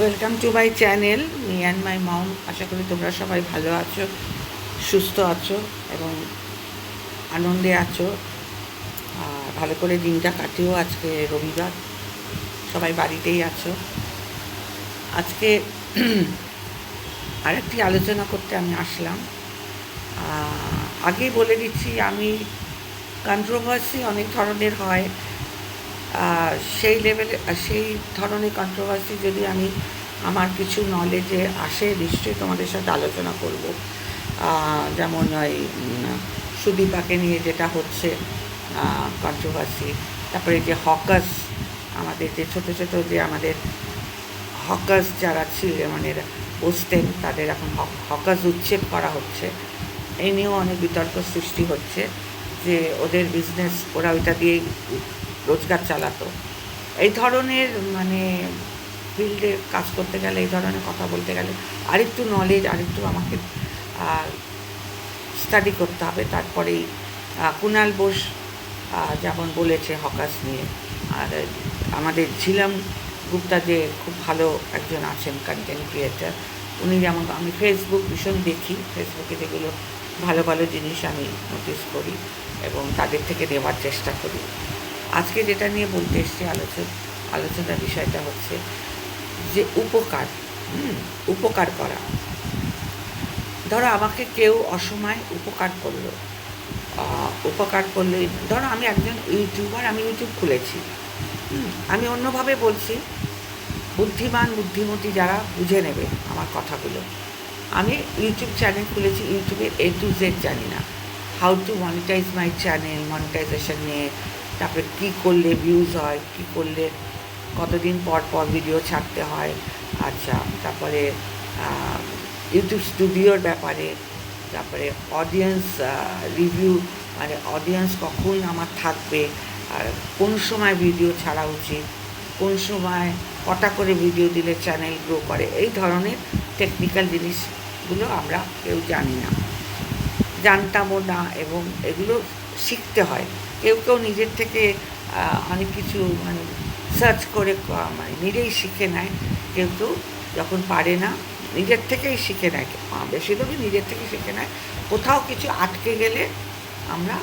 Welcome to my channel me and my mom আশা করি তোমরা সবাই ভালো আছো, সুস্থ আছো এবং আনন্দে আছো। আর ভালো করে দিনটা কাটিও আজকে রবিবার। সবাই বাড়িতেই আছো। আজকে আরেকটি আলোচনা করতে আমি আসলাম। আগেই বলে দিচ্ছি, আমি কন্ট্রোভার্সি অনেক ধরনের হয়। সেই লেভেলে সেই ধরনের কন্ট্রোভার্সি যদি আমি আমার কিছু নলেজে আসে, নিশ্চয়ই তোমাদের সাথে আলোচনা করব। যেমন ওই সুদীপাকে নিয়ে যেটা হচ্ছে কন্ট্রোভার্সি তারপরে যে হকাস আমাদের যে ছোটো ছোটো যে আমাদের হকাস যারা ছিল মানে বসতেন, তাদের এখন হকাস উচ্ছেদ করা হচ্ছে। এই নিয়েও অনেক বিতর্ক সৃষ্টি হচ্ছে যে ওদের বিজনেস ওরা ওইটা দিয়ে রোজগার চালাতো। এই ধরনের মানে ফিল্ডে কাজ করতে গেলে, এই ধরনের কথা বলতে গেলে আরেকটু নলেজ আরেকটু আমাকে স্টাডি করতে হবে। তারপরেই কুণাল বোস যেমন বলেছে হকাস নিয়ে, আর আমাদের ঝিলাম গুপ্তা যে খুব ভালো একজন আছেন কন্টেন্ট ক্রিয়েটার উনি যেমন, আমি ফেসবুক ভীষণ দেখি। ফেসবুকে যেগুলো ভালো ভালো জিনিস আমি নোটিস করি এবং তাদের থেকে নেওয়ার চেষ্টা করি। আজকে যেটা নিয়ে বলতে এসছি আলোচনা, আলোচনার বিষয়টা হচ্ছে যে উপকার উপকার করা। ধরো আমাকে কেউ অসময় উপকার করল। উপকার করলে, ধরো আমি একজন ইউটিউবার, আমি ইউটিউব খুলেছি। আমি অন্যভাবে বলছি, বুদ্ধিমান, বুদ্ধিমতী যারা বুঝে নেবে আমার কথাগুলো। আমি ইউটিউব চ্যানেল খুলেছি ইউটিউবে এ টু জেড জানি না। How to monetize my channel monetization নিয়ে তারপরে কী করলে ভিউজ হয়, কী করলে কতদিন পর পর ভিডিও ছাড়তে হয় আচ্ছা তারপরে ইউটিউব স্টুডিওর ব্যাপারে, তারপরে অডিয়েন্স রিভিউ মানে অডিয়েন্স কখন আমার থাকবে, আর কোন সময় ভিডিও ছাড়া উচিত, কোন সময় কটা করে ভিডিও দিলে চ্যানেল গ্রো করে, এই ধরনের টেকনিক্যাল জিনিসগুলো আমরা কেউ জানি না। জানতামও না এবং এগুলো শিখতে হয়। কেউ কেউ নিজের থেকে অনেক কিছু মানে সার্চ করে মানে নিজেই শিখে নেয়। কেউ কেউ যখন পারে না, নিজের থেকেই শিখে নেয়। বেশিরভাগই নিজের থেকে শিখে নেয়। কোথাও কিছু আটকে গেলে আমরা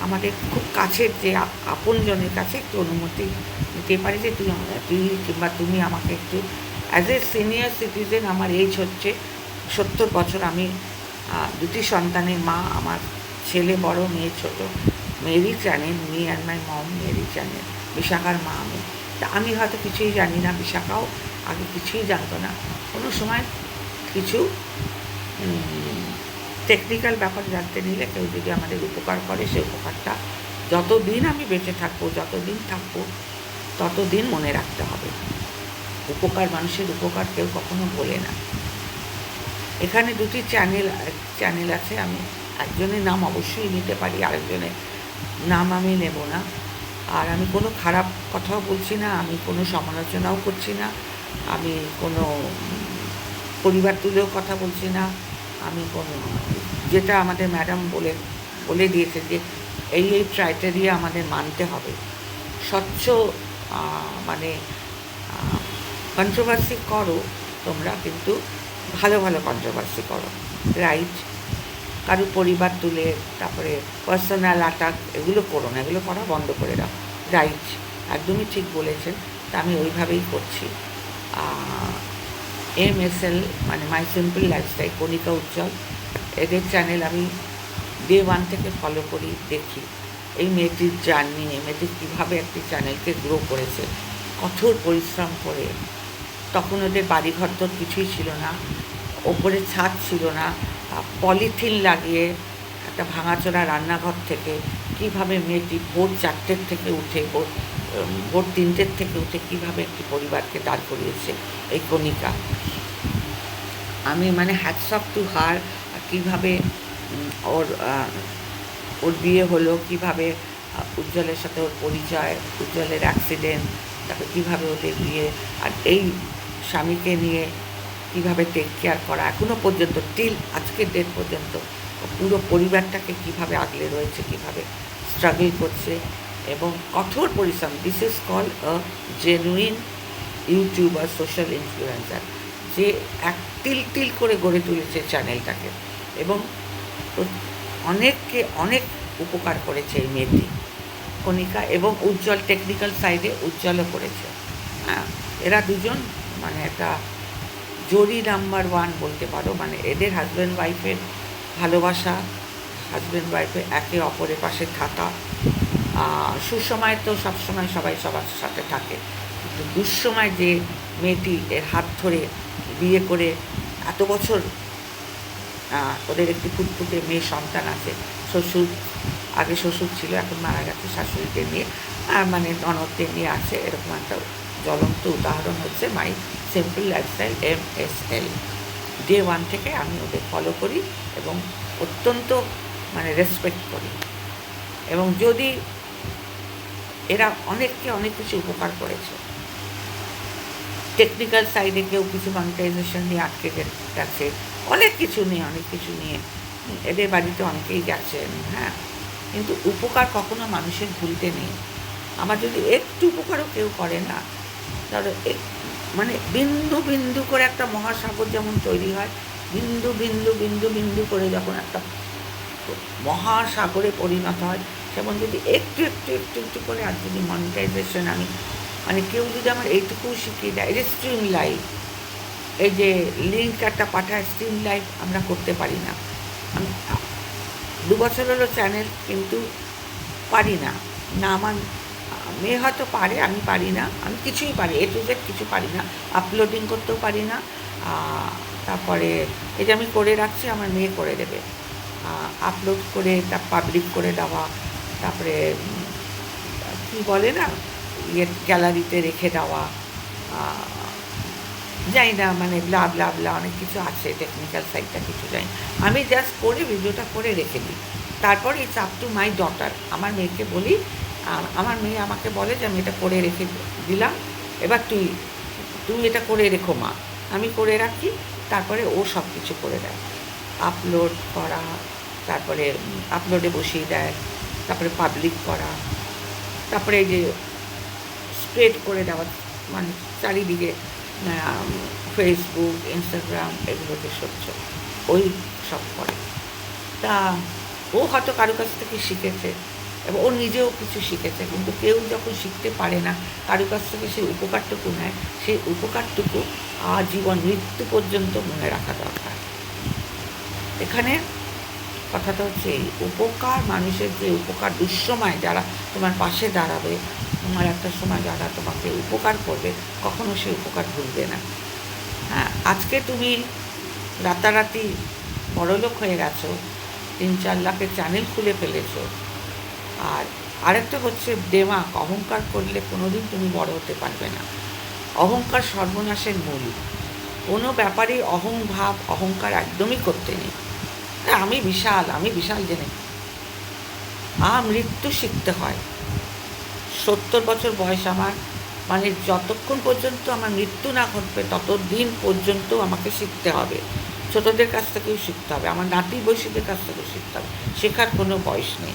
আমাদের খুব কাছের যে আপ- আপনজনের কাছে একটু অনুমতি নিতে পারি যে, তুই তুই কিংবা তুমি আমাকে একটু অ্যাজ এ সিনিয়র সিটিজেন আমার এজ হচ্ছে, সত্তর বছর আমি দুটি সন্তানের মা, আমার ছেলে বড়, মেয়ে ছোট মেয়েরই channel me and my mom Mary channel বিশাখার মা আমি। তা আমি হয়তো কিছুই জানি না, বিশাখাও আগে কিছুই জানতো না। কোনো সময় কিছু টেকনিক্যাল ব্যাপার জানতে নিলে কেউ যদি আমাদের উপকার করে সেই উপকারটা যতদিন আমি বেঁচে থাকব, যতদিন থাকব, ততদিন মনে রাখতে হবে। উপকার মানুষের উপকার কেউ কখনো বলে না। এখানে দুটি চ্যানেল চ্যানেল আছে, আমি একজনের নাম অবশ্যই নিতে পারি, আরেকজনের নাম আমি নেব না। আর আমি কোনো খারাপ কথাও বলছি না, আমি কোনো সমালোচনাও করছি না, আমি কোনো পরিবার তুলেও কথা বলছি না, আমি কোনো যেটা আমাদের ম্যাডাম বলে বলে দিয়েছে যে এই এই ক্রাইটেরিয়া আমাদের মানতে হবে। স্বচ্ছ মানে কন্ট্রোভার্সি করো তোমরা কিন্তু ভালো ভালো কন্ট্রোভার্সি করো। রাইট কারও পরিবার তুলে, তারপরে পার্সোনাল অ্যাটাক এগুলো করো না, এগুলো করা বন্ধ করে দাও। রাইট একদমই ঠিক বলেছেন, তা আমি ওইভাবেই করছি। এম এস এল মানে মাই সিম্পল লাইফস্টাইল কণিকা উজ্জ্বল, এদের চ্যানেল আমি ডে ওয়ান থেকে ফলো করি, দেখি। এই মেয়েটির জার্নি এই মেয়েটি কীভাবে একটি চ্যানেলকে গ্রো করেছে, কঠোর পরিশ্রম করে, তখন ওদের বাড়িঘর তো কিছুই ছিল না, ওপরে ছাদ ছিল না পলিথিন লাগিয়ে একটা ভাঙাচোরা রান্নাঘর থেকে কীভাবে মেয়েটি ভোর চারটের থেকে উঠে, ভোর ভোর তিনটের থেকে উঠে কীভাবে একটি পরিবারকে দাঁড় করিয়েছে এই কণিকা? আমি মানে হ্যাটস অফ টু হার কীভাবে ওর ওর বিয়ে হলো, কীভাবে উজ্জ্বলের সাথে ওর পরিচয়, উজ্জ্বলের অ্যাক্সিডেন্ট তারপরে কীভাবে ওদের বিয়ে, আর এই স্বামীকে নিয়ে কীভাবে টেক কেয়ার করা এখনও পর্যন্ত টিল আজকের ডেট পর্যন্ত, পুরো পরিবারটাকে কীভাবে আগলে রয়েছে, কীভাবে স্ট্রাগল করছে এবং কঠোর পরিশ্রম this is call a genuine YouTuber social influencer যে এক তিল তিল করে গড়ে তুলেছে চ্যানেলটাকে এবং অনেককে অনেক উপকার করেছে এই মেয়েটি, কণিকা এবং উজ্জ্বল টেকনিক্যাল সাইডে উজ্জ্বলও করেছে। হ্যাঁ এরা দুজন মানে একটা জরি নাম্বার ওয়ান বলতে পারো মানে এদের হাজব্যান্ড ওয়াইফের ভালোবাসা হাজব্যান্ড ওয়াইফের একে অপরের পাশে থাকা। সুসময় তো সবসময় সবাই সবার সাথে থাকে। কিন্তু দুঃসময় যে মেয়েটি এর হাত ধরে বিয়ে করে এত বছর ওদের একটি ফুটফুটে মেয়ে সন্তান আছে, শ্বশুর, আগে শ্বশুর ছিল, এখন মারা গেছে শাশুড়িকে নিয়ে আর মানে ননদকে নিয়ে আছে, এরকম একটা জ্বলন্ত উদাহরণ হচ্ছে my simple lifestyle M S L day one থেকে আমি ওদের ফলো করি এবং অত্যন্ত মানে রেসপেক্ট করি। এবং যদি এরা অনেককে অনেক কিছু উপকার করেছে। টেকনিক্যাল সাইডে কেউ কিছু মনিটাইজেশন নিয়ে আটকে গেছে, অনেক কিছু নিয়ে, অনেক কিছু নিয়ে এদের বাড়িতে অনেকেই গেছেন হ্যাঁ। কিন্তু উপকার কখনো মানুষের ভুলতে নেই। আমার যদি একটু উপকারও কেউ করে না, তাহলে এক- মানে বিন্দু বিন্দু করে একটা মহাসাগর যেমন তৈরি হয়, বিন্দু বিন্দু বিন্দু বিন্দু করে যখন একটা মহাসাগরে পরিণত হয় যেমন যদি একটু একটু একটু একটু করে আর যদি মনিটাইজেশন আমি মানে কেউ যদি আমার এইটুকু শিখিয়ে দেয় যে স্ট্রিম লাইভ এই যে লিঙ্ক একটা পাঠায় স্ট্রিম লাইভ আমরা করতে পারি না। আমি দু বছর হলো চ্যানেল কিন্তু পারি না না আমার মেয়ে হয়তো পারে, আমি পারি না। আমি কিছুই পারি এ টু জেড কিছু পারি না। আপলোডিং করতেও পারি না। তারপরে এটা আমি করে রাখছি, আমার মেয়ে করে দেবে। আপলোড করে তা পাবলিক করে দেওয়া, তারপরে কী বলে না ইয়ে গ্যালারিতে রেখে দেওয়া জানি না মানে ব্লা ব্লা ব্লা অনেক কিছু আছে টেকনিক্যাল সাইডটা কিছু জানি আমি জাস্ট করে ভিডিওটা করে রেখে দিই। তারপর it's up to my daughter আমার মেয়েকে বলি আমার মেয়ে আমাকে বলে যে, আমি এটা করে রেখে দিলাম। এবার তুই তুই এটা করে রেখো মা। আমি করে রাখি, তারপরে ও সব কিছু করে দেয়। আপলোড করা, তারপরে আপলোডে বসিয়ে দেয়, তারপরে পাবলিক করা, তারপরে যে স্প্রেড করে দেওয়া মানে চারিদিকে ফেসবুক ইনস্টাগ্রাম এগুলোতে সহ্য ওই সব করে। তা ও হয়তো কারও কাছ থেকে শিখেছে। এবং ও নিজেও কিছু শিখেছে, কিন্তু কেউ যখন শিখতে পারে না, কারও কাছ থেকে সেই উপকারটুকু নেয়, সেই উপকারটুকু আজীবন মৃত্যু পর্যন্ত মনে রাখা দরকার। এখানে কথাটা হচ্ছে এই, উপকার মানুষের যে উপকার, দুঃসময় যারা তোমার পাশে দাঁড়াবে, তোমার একটা সময় যারা তোমাকে উপকার করবে, কখনো সেই উপকার ভুলবে না। হ্যাঁ আজকে তুমি রাতারাতি বড়লোক হয়ে গেছো, তিন চার লাখের চ্যানেল খুলে ফেলেছো আর আরেকটা হচ্ছে দেমাক অহংকার করলে কোনোদিন তুমি বড় হতে পারবে না। অহংকার সর্বনাশের মূল। কোনো ব্যাপারেই অহংভাব অহংকার একদমই করতে নেই। আমি বিশাল আমি বিশাল জেনে। আ, মৃত্যু শিখতে হয়। সত্তর বছর বয়স আমার। মানে যতক্ষণ পর্যন্ত আমার মৃত্যু না ঘটবে, ততদিন পর্যন্ত আমাকে শিখতে হবে। ছোটদের কাছ থেকেও শিখতে হবে। আমার নাতি বয়সীদের কাছ থেকেও শিখতে হবে। শেখার কোনো বয়স নেই।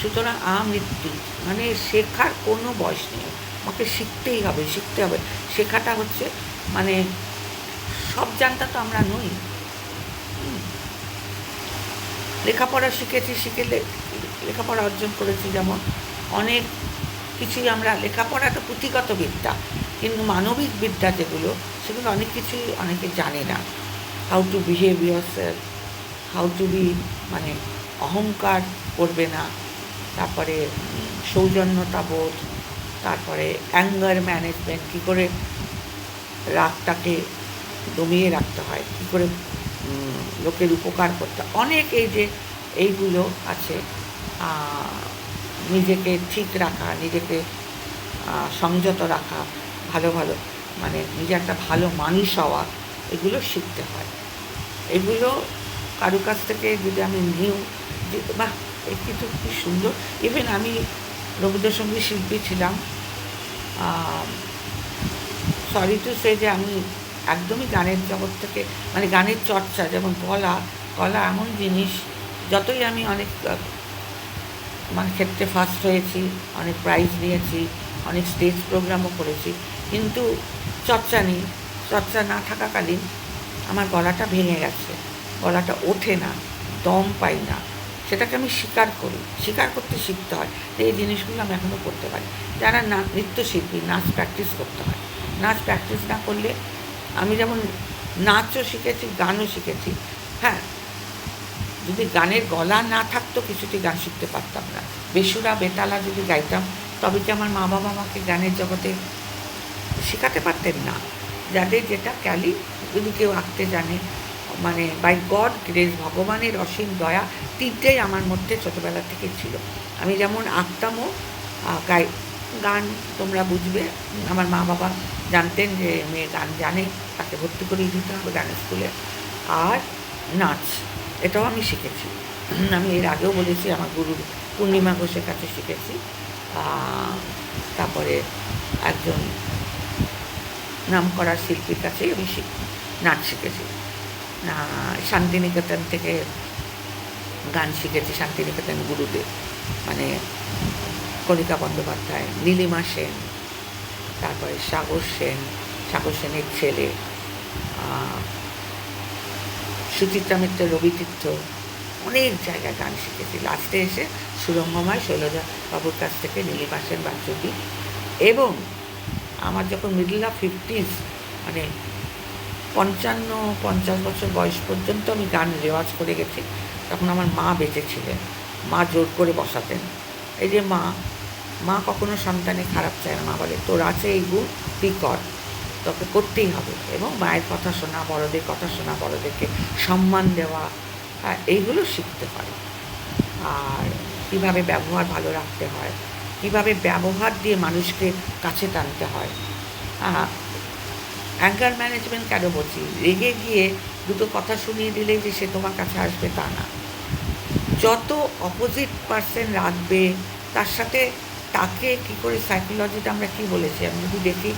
সুতরাং আ মৃত্যু। মানে শেখার কোনো বয়স নেই। আমাকে শিখতেই হবে, শিখতে হবে। শেখাটা হচ্ছে মানে সব জানতা তো আমরা নই। লেখাপড়া শিখেছি শিখে লেখাপড়া অর্জন করেছি যেমন অনেক কিছুই আমরা, লেখাপড়া তো পুঁথিগত বিদ্যা, কিন্তু মানবিক বিদ্যা যেগুলো, সেগুলো অনেক কিছুই অনেকে জানে না। How to behave yourself how to be মানে অহংকার করবে না। তারপরে সৌজন্যতা বোধ তারপরে অ্যাঙ্গার ম্যানেজমেন্ট কী করে রাগটাকে দমিয়ে রাখতে হয়, কী করে লোকের উপকার করতে। অনেক এই যে এইগুলো আছে নিজেকে ঠিক রাখা, নিজেকে সংযত রাখা, ভালো ভালো মানে নিজে একটা ভালো মানুষ হওয়া, এগুলো শিখতে হয় এগুলো কারও কাছ থেকে যদি আমি নিউ বাহ এই কিন্তু খুব সুন্দর। ইভেন আমি রবীন্দ্রসঙ্গীত শিল্পী ছিলাম। সরি টু সে যে আমি একদমই গানের জগৎ থেকে মানে গানের চর্চা, যেমন গলা গলা এমন জিনিস, যতই আমি অনেক মানে ক্ষেত্রে ফার্স্ট হয়েছি, অনেক প্রাইজ নিয়েছি, অনেক স্টেজ প্রোগ্রামও করেছি, কিন্তু চর্চা নেই। চর্চা না থাকাকালীন আমার গলাটা ভেঙে গেছে। গলাটা ওঠে না, দম পাই না। সেটাকে আমি স্বীকার করি। স্বীকার করতে শিখতে হয়। তো এই জিনিসগুলো আমি এখনও করতে পারি। যারা না, নৃত্যশিল্পী, নাচ প্র্যাকটিস করতে হয়। নাচ প্র্যাকটিস না করলে আমি যেমন নাচও শিখেছি, গানও শিখেছি হ্যাঁ। যদি গানের গলা না থাকতো কিছুটি গান শিখতে পারতাম না। বেসুরা, বেতালা যদি গাইতাম, তবে কি আমার মা বাবা আমাকে গানের জগতে শেখাতে পারতেন না? যাদের যেটা ক্যালি, যদি কেউ আঁকতে জানে মানে বাই গড গ্রেস ভগবানের অসীম দয়া তিনটেই আমার মধ্যে ছোটোবেলা থেকে ছিল। আমি যেমন আঁকতামও গাই, গান তোমরা বুঝবে। আমার মা বাবা জানতেন যে মেয়ে গান জানে, তাকে ভর্তি করিয়ে দিতে হবে গানের স্কুলে। আর নাচ, এটাও আমি শিখেছি। আমি এর আগেও বলেছি, আমার গুরু পূর্ণিমা ঘোষের কাছে শিখেছি। তারপরে একজন নাম করা শিল্পীর কাছেই আমি শিখ নাচ শিখেছি। শান্তিনিকেতন থেকে গান শিখেছি, শান্তিনিকেতন গুরুদেব মানে কণিকা বন্দ্যোপাধ্যায়, নীলিমা সেন, তারপরে সাগর সেন, সাগর সেনের ছেলে সুচিত্রা মিত্র রবি তীর্থ অনেক জায়গায় গান শিখেছি। লাস্টে এসে সুরঙ্গময় শৈলজা বাবুর কাছ থেকে নীলিমা সেন বাচ্চুদি এবং আমার যখন মিডল অফ ফিফটিস মানে পঞ্চান্ন পঞ্চাশ বছর বয়স পর্যন্ত আমি গান রেওয়াজ করে গেছি। তখন আমার মা বেঁচে ছিলেন। মা জোর করে বসাতেন। এই যে মা মা কখনো সন্তানে খারাপ চায় না। মা বলে তোর আছে এই গুণ তুই কর। তোকে করতেই হবে। এবং মায়ের কথা শোনা বড়দের কথা শোনা বড়দেরকে সম্মান দেওয়া হ্যাঁ, এইগুলো শিখতে হয়। আর কীভাবে ব্যবহার ভালো রাখতে হয় কীভাবে ব্যবহার দিয়ে মানুষকে কাছে টানতে হয়। অ্যাঙ্গার ম্যানেজমেন্ট কেন বলছি? রেগে গিয়ে দুটো কথা শুনিয়ে দিলেই যে সে তোমার কাছে আসবে তা না। যত অপোজিট পার্সন রাখবে, তার সাথে তাকে কি করে সাইকোলজিটা আমরা কি বলেছি? আমি যদি দেখি,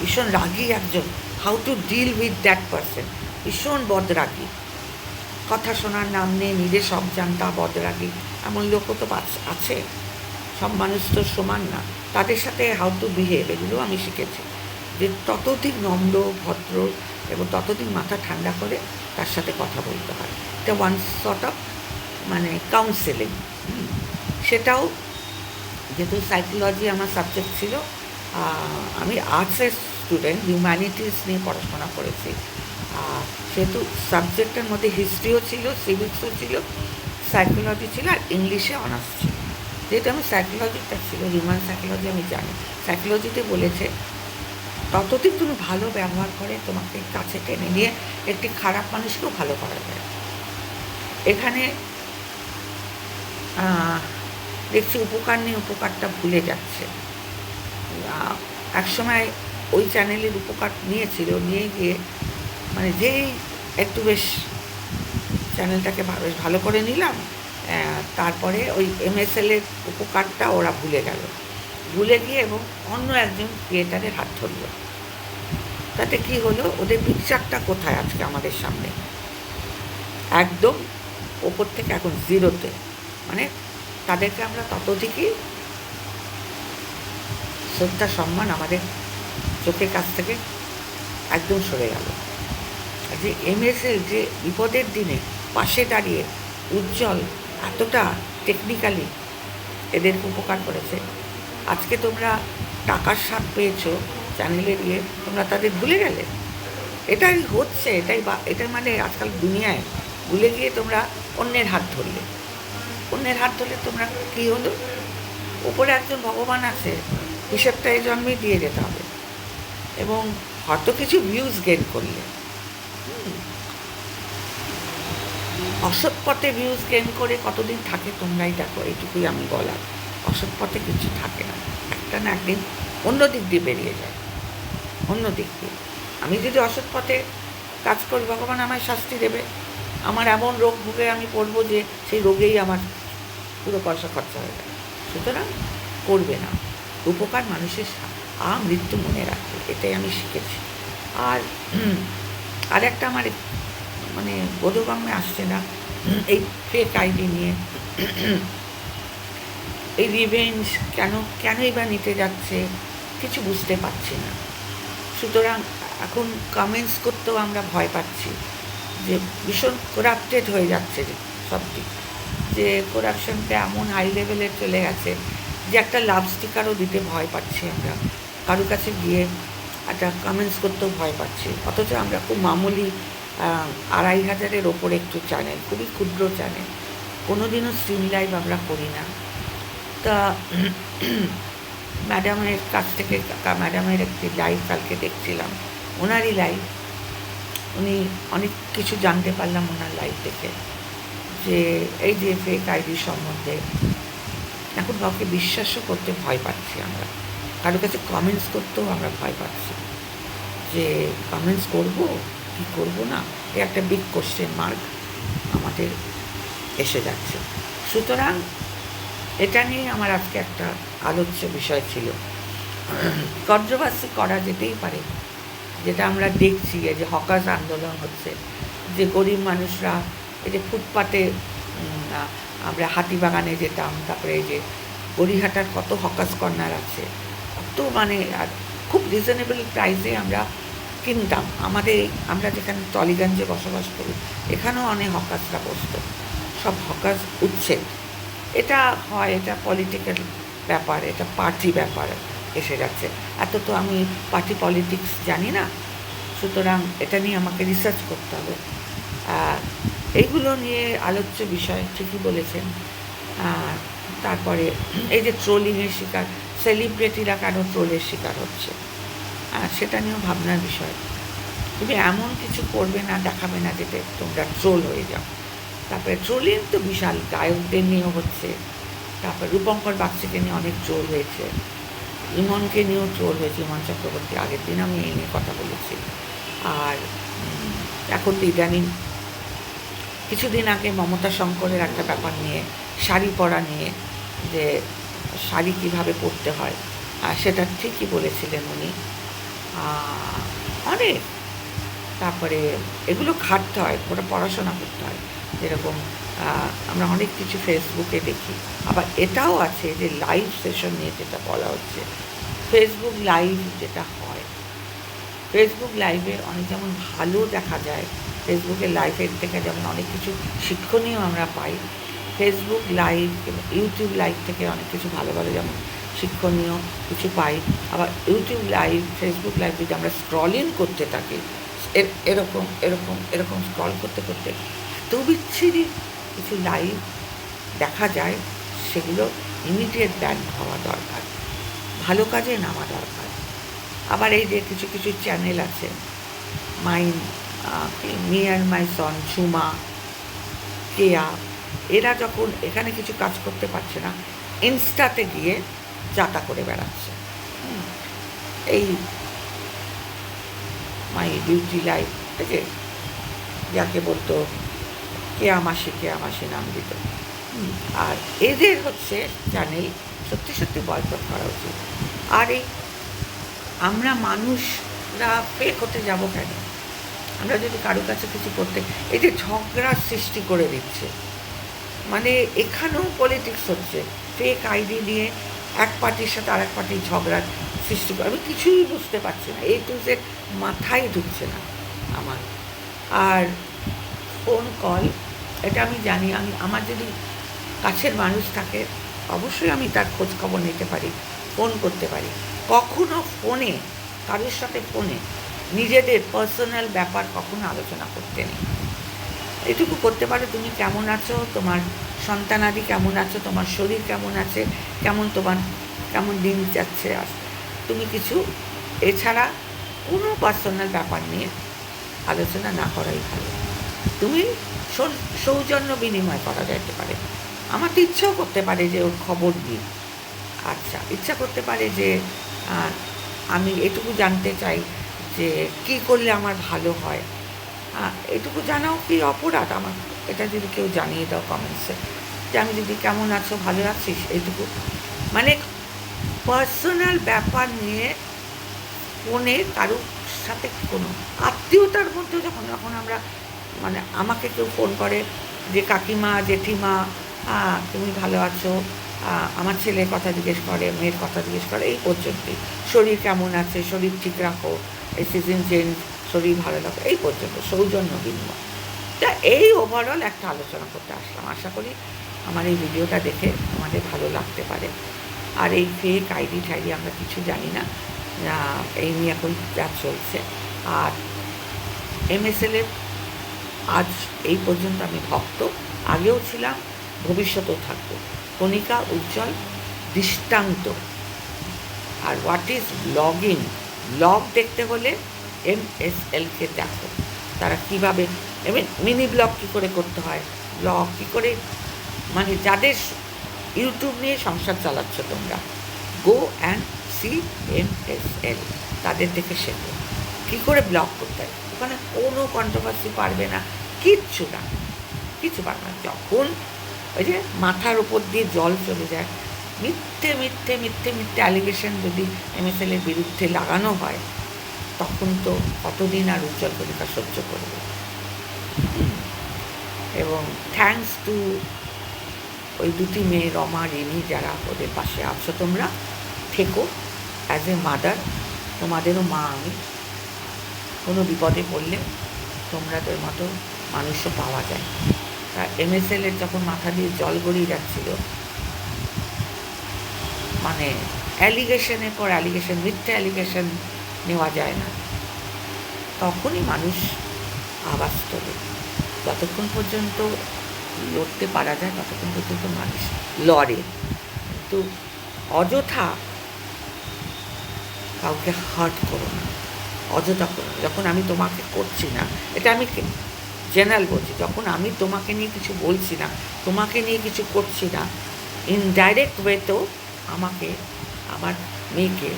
ভীষণ রাগী একজন how to deal with that person ভীষণ বদরাগী। কথা শোনার নাম নেই, নিজে সব জানতা, বদরাগী। এমন লোকও তো আছে। সব মানুষ তো সমান না। তাদের সাথে হাউ টু বিহেভ এগুলো আমি শিখেছি। যে ততোধিক নম্র, ভদ্র এবং ততোধিক মাথা ঠান্ডা করে তার সাথে কথা বলতে হয়। এটা ওয়ান সর্ট অফ মানে কাউন্সেলিং সেটাও যেহেতু সাইকোলজি আমার সাবজেক্ট ছিল আমি আর্টসের স্টুডেন্ট হিউম্যানিটিস নিয়ে পড়াশোনা করেছি। সেহেতু সাবজেক্টের মধ্যে হিস্ট্রিও ছিল সিভিক্সও ছিল সাইকোলজি ছিল আর ইংলিশে অনার্স ছিল। যেহেতু আমি সাইকোলজিটা ছিল হিউম্যান সাইকোলজি আমি জানি। সাইকোলজিতে বলেছে ততদিন তুমি ভালো ব্যবহার করে তোমাকে কাছে টেনে নিয়ে একটি খারাপ মানুষকেও ভালো করা যায় এখানে দেখছি উপকার নিয়ে উপকারটা ভুলে যাচ্ছে। একসময় ওই চ্যানেলের উপকার নিয়েছিল, নিয়ে গিয়ে মানে যেই একটু বেশ চ্যানেলটাকে বেশ ভালো করে নিলাম তারপরে ওই এমএসএলের উপকারটা ওরা ভুলে গেল। ভুলে গিয়ে এবং অন্য একজন ক্রিয়েটারের হাত ধরলো। তাতে কি হলো? ওদের পিকচারটা কোথায় আজকে আমাদের সামনে? একদম ওপর থেকে এখন জিরোতে। মানে তাদেরকে আমরা ততদিকই শ্রদ্ধা, সম্মান আমাদের চোখের কাছ থেকে একদম সরে গেল। যে এমএসএল যে বিপদের দিনে পাশে দাঁড়িয়ে উজ্জ্বল, এতটা টেকনিক্যালি এদেরকে উপকার করেছে। আজকে তোমরা টাকার স্বাদ পেয়েছ চ্যানেলে দিয়ে তোমরা তাদের ভুলে গেলে। এটাই হচ্ছে, এটাই বা এটার মানে আজকাল দুনিয়ায় ভুলে গিয়ে তোমরা অন্যের হাত ধরলে। অন্যের হাত ধরলে তোমরা কী হলো? উপরে একজন ভগবান আছে, হিসেবটা এই জন্মেই দিয়ে যেতে হবে। এবং হয়তো কিছু ভিউজ গেন করলে। অসৎ পথে ভিউজ গেন করে কতদিন থাকে তোমরাই দেখো, এইটুকুই আমি বলার। অসৎ পথে কিছু থাকে না। একটা না একদিন অন্য দিক দিয়ে বেরিয়ে যায়। অন্য দিক দিয়ে। আমি যদি অসৎ পথে কাজ করি, ভগবান আমায় শাস্তি দেবে। আমার এমন রোগ ভুগে আমি পড়ব যে সেই রোগেই আমার পুরো পয়সা খরচা হয়ে যাবে। সুতরাং করবে না। উপকার মানুষের আ মৃত্যু মনে রাখবে এটাই আমি শিখেছি। আর আর একটা আমার মানে বোধগম্যে আসছে না। এই ফেক আইডি নিয়ে। এই রিভেঞ্জ কেন, কেনই বা নিতে যাচ্ছে, কিছু বুঝতে পারছি না। সুতরাং এখন কমেন্টস করতেও আমরা ভয় পাচ্ছি যে ভীষণ করাপ্টেড হয়ে যাচ্ছে সব দিক যে করাপশনটা এমন হাই লেভেলে চলে গেছে যে একটা লাভ স্টিকারও দিতে ভয় পাচ্ছি আমরা। কারোর কাছে গিয়ে একটা কমেন্টস করতেও ভয় পাচ্ছি। অথচ আমরা খুব মামুলি আড়াই হাজারের ওপরে একটু চ্যানেল খুবই ক্ষুদ্র চ্যানেল কোনো দিনও স্ট্রিম লাইভ আমরা করি না। তা ম্যাডামের কাছ থেকে ম্যাডামের একটি লাইভ কালকে দেখছিলাম। ওনারই লাইভ উনি অনেক কিছু জানতে পারলাম ওনার লাইভ থেকে যে এই যে ফেক আইডি সম্বন্ধে, এখন কাউকে বিশ্বাসও করতে ভয় পাচ্ছি আমরা। কারও কাছে কমেন্টস করতেও আমরা ভয় পাচ্ছি। যে কমেন্টস করব? কি করব না? এ একটা বিগ কোশ্চেন মার্ক আমাদের এসে যাচ্ছে। সুতরাং এটা নিয়ে আমার আজকে একটা আলোচ্য বিষয় ছিল। কন্ট্রোভার্সি করা যেতেই পারে, যেটা আমরা দেখছি এই যে হকাস আন্দোলন হচ্ছে, যে গরিব মানুষরা এই যে ফুটপাতে আমরা হাতিবাগানে যেতাম, তারপরে এই যে গড়িহাটার কত হকাস কর্নার আছে, কত মানে আর খুব রিজনেবল প্রাইসে আমরা কিনতাম। আমাদের আমরা যেখানে টলিগঞ্জে বসবাস করি, এখানেও অনেক হকার্সরা বসতো। সব হকাস উচ্ছেদ। এটা হয়, এটা পলিটিক্যাল ব্যাপার, এটা পার্টি ব্যাপার এসে যাচ্ছে। এত তো আমি পার্টি পলিটিক্স জানি না। সুতরাং এটা নিয়ে আমাকে রিসার্চ করতে হবে। এইগুলো নিয়ে আলোচ্য বিষয়, ঠিকই বলেছেন। তারপরে এই যে ট্রোলিংয়ের শিকার সেলিব্রিটিরা কেন ট্রোলের শিকার হচ্ছে। সেটা নিয়েও ভাবনার বিষয়। তুমি এমন কিছু করবে না, দেখাবে না যেতে তোমরা ট্রোল হয়ে যাও। তারপরে ট্রোলিং তো বিশাল গায়কদের নিয়েও হচ্ছে। তারপর রূপঙ্কর বাগচিকে নিয়ে অনেক ট্রোল হয়েছে। ইমনকে নিয়েও ট্রোল হয়েছে ইমন চক্রবর্তী। আগের দিন আমি এই নিয়ে কথা বলেছি। আর এখন তো ইদানিং কিছুদিন আগে মমতা শঙ্করের একটা ব্যাপার নিয়ে, শাড়ি পরা নিয়ে, যে শাড়ি কীভাবে পরতে হয় সেটা ঠিকই বলেছিলেন উনি। অনেক। তারপরে এগুলো খাটতে হয় ওটা পড়াশোনা করতে হয়। যেরকম আমরা অনেক কিছু ফেসবুকে দেখি। আবার এটাও আছে যে লাইভ সেশন নিয়ে যেটা বলা হচ্ছে। ফেসবুক লাইভ যেটা হয়। ফেসবুক লাইভে অনেক যেমন ভালো দেখা যায়। ফেসবুকের লাইভের থেকে যেমন অনেক কিছু শিক্ষণীয় আমরা পাই। ফেসবুক লাইভ এবং ইউটিউব লাইভ থেকে অনেক কিছু ভালো ভালো যেমন শিক্ষণীয় কিছু পাই। আবার ইউটিউব লাইভ ফেসবুক লাইভ যদি আমরা স্ক্রলিং করতে থাকি, এর- এরকম এরকম এরকম স্ক্রল করতে করতে এত বিচ্ছিরি, কিছু লাইভ দেখা যায়, সেগুলো ইমিডিয়েট ব্যান হওয়া দরকার। ভালো কাজে নামা দরকার। আবার এই যে কিছু কিছু চ্যানেল আছে mine me and my son Jhuma Keya এরা যখন এখানে কিছু কাজ করতে পারছে না ইনস্টাতে গিয়ে যাতা করে বেড়াচ্ছে। এই মাই বিউটি লাইফ থেকে যাকে বলতো কেয়া মাসি কেয়া নাম দিত। আর এদের হচ্ছে চ্যানেল সত্যি সত্যি বয়কট করা উচিত। আর এই আমরা মানুষরা ফেক হতে যাব কেন? আমরা যদি কারও কাছে কিছু করতে, এই যে ঝগড়ার সৃষ্টি করে দিচ্ছে মানে এখানেও পলিটিক্স হচ্ছে। ফেক আইডি নিয়ে এক পার্টির সাথে আর এক পার্টির ঝগড়ার সৃষ্টি করে, আমি কিছুই বুঝতে পারছি না। এই টু জেড মাথায় ঢুকছে না আমার। আর ফোন কল এটা আমি জানি, আমি, আমার যদি কাছের মানুষ থাকে, অবশ্যই আমি তার খোঁজ খবর নিতে পারি, ফোন করতে পারি। কখনো ফোনে, কারোর সাথে ফোনে নিজেদের পার্সোনাল ব্যাপার কখনো আলোচনা করতে নেই। এটুকু করতে পারো, তুমি কেমন আছো? তোমার সন্তানাদি কেমন আছো? তোমার শরীর কেমন আছে? কেমন তোমার, কেমন দিন যাচ্ছে? আর তুমি কিছু এছাড়া কোনো পার্সোনাল ব্যাপার নিয়ে আলোচনা না করাই ভালো। তুমি সৌজন্য বিনিময় করা যেতে পারে। আমার তো ইচ্ছাও করতে পারে যে ওর খবর দিই। আচ্ছা ইচ্ছা করতে পারে যে আমি এটুকু জানতে চাই যে কি করলে আমার ভালো হয়। এটুকু জানাও কি অপরাধ? আমার এটা যদি কেউ জানিয়ে দাও কমেন্টসে যে আমি যদি কেমন আছো, ভালো আছিস? এইটুকু মানে পার্সোনাল ব্যাপার নিয়ে ফোনে কারোর সাথে কোনো আত্মীয়তার মধ্যে যখন যখন আমরা মানে আমাকে কেউ ফোন করে যে, কাকিমা, জেঠিমা তুমি ভালো আছো? আমার ছেলের কথা জিজ্ঞেস করে, মেয়ের কথা জিজ্ঞেস করে, এই পর্যন্তই শরীর কেমন আছে? শরীর ঠিক রাখো? এই সিজন চেঞ্জ শরীর ভালো লাগে এই পর্যন্ত, সৌজন্য বিনিময়। তা এই ওভারঅল একটা আলোচনা করতে আসলাম। আশা করি আমার এই ভিডিওটা দেখে আমাদের ভালো লাগতে পারে। আর এই ফেক আইডি টাইডি আমরা কিছু জানি না। এই নিয়ে এখন যা চলছে। আর এমএসএলের আজ এই পর্যন্ত আমি ভক্ত। আগেও ছিলাম, ভবিষ্যতেও থাকব। কণিকা উজ্জ্বল, দৃষ্টান্ত। আর হোয়াট ইজ ব্লগিং ব্লগ দেখতে হলে এম এস এলকে দেখো। তারা কীভাবে মিনি ব্লগ কী করে করতে হয়? ব্লগ কী করে মানে যাদের ইউটিউব নিয়ে সংসার চালাচ্ছ তোমরা গো and see M S L তাদের থেকে শেখো। কী করে ব্লগ করতে হয়? ওখানে কোনো কন্ট্রোভার্সি পারবে না। কিচ্ছু না। কিছু পারবে না। যখন ওই যে মাথার উপর দিয়ে জল চলে যায়, মিথ্যে মিথ্যে মিথ্যে মিথ্যে অ্যালিগেশন যদি এমএসএল এর বিরুদ্ধে লাগানো হয়, তখন তো কতদিন আর উজ্জ্বল কণিকা সহ্য করবে? এবং থ্যাঙ্কস টু ওই দুটি মেয়ে, রমা, রিমি, যারা ওদের পাশে আছো তোমরা, থেকো। অ্যাজ এ মাদার তোমাদেরও মা আমি। কোনো বিপদে পড়লে তোমাদের মতো মানুষও পাওয়া যায়। তা এমএসএল এর যখন মাথা দিয়ে জল গড়িয়ে যাচ্ছিল মানে অ্যালিগেশনের পর অ্যালিগেশন মিথ্যে অ্যালিগেশন নেওয়া যায় না। তখনই মানুষ আওয়াজ তোলে। যতক্ষণ পর্যন্ত লড়তে পারা যায়, ততক্ষণ পর্যন্ত মানুষ লড়ে। কিন্তু অযথা কাউকে হার্ট করো না। অযথা করো যখন আমি তোমাকে করছি না, এটা আমি জেনারেল বলছি, যখন আমি তোমাকে নিয়ে কিছু বলছি না, তোমাকে নিয়ে কিছু করছি না ইনডাইরেক্ট ওয়েতেও আমাকে আমার মেয়েকে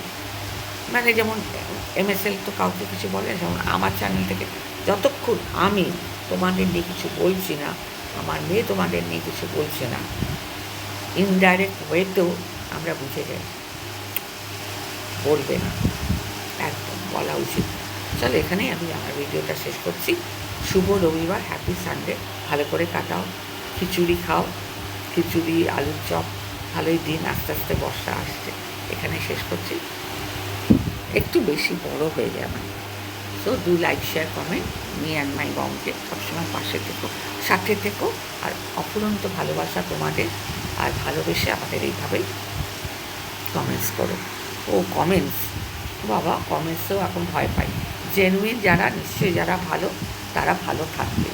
মানে যেমন এমএসএল তো কাউকে কিছু বলে যেমন আমার চ্যানেল থেকে যতক্ষণ আমি তোমাদের নিয়ে কিছু বলছি না, আমার মেয়ে তোমাদের নিয়ে কিছু বলছে না ইনডাইরেক্ট ওয়েতেও আমরা বুঝে যাই। বলবে না। একদম বলা উচিত। চলো এখানেই আমি আমার ভিডিওটা শেষ করছি। শুভ রবিবার হ্যাপি সানডে ভালো করে কাটাও, খিচুড়ি খাও, খিচুড়ি, আলুর চপ, ভালোই দিন, আস্তে আস্তে বর্ষা আসছে। এখানে শেষ করছি। একটু বেশি বড় হয়ে যাবে। So do like share comment me and my গমকে সবসময় পাশে থেকো, সাথে থেকো, আর অফুরন্ত ভালোবাসা তোমাদের, আর ভালোবেসে আমাদের এইভাবেই কমেন্টস করো। ও কমেন্টস বাবা কমেন্টসেও এখন ভয় পাই জেনুইন যারা, নিশ্চয়ই যারা ভালো তারা ভালো থাকবে।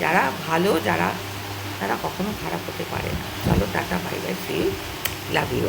যারা ভালো, যারা, তারা কখনো খারাপ হতে পারে না। চলো tata, bye bye, feel, love you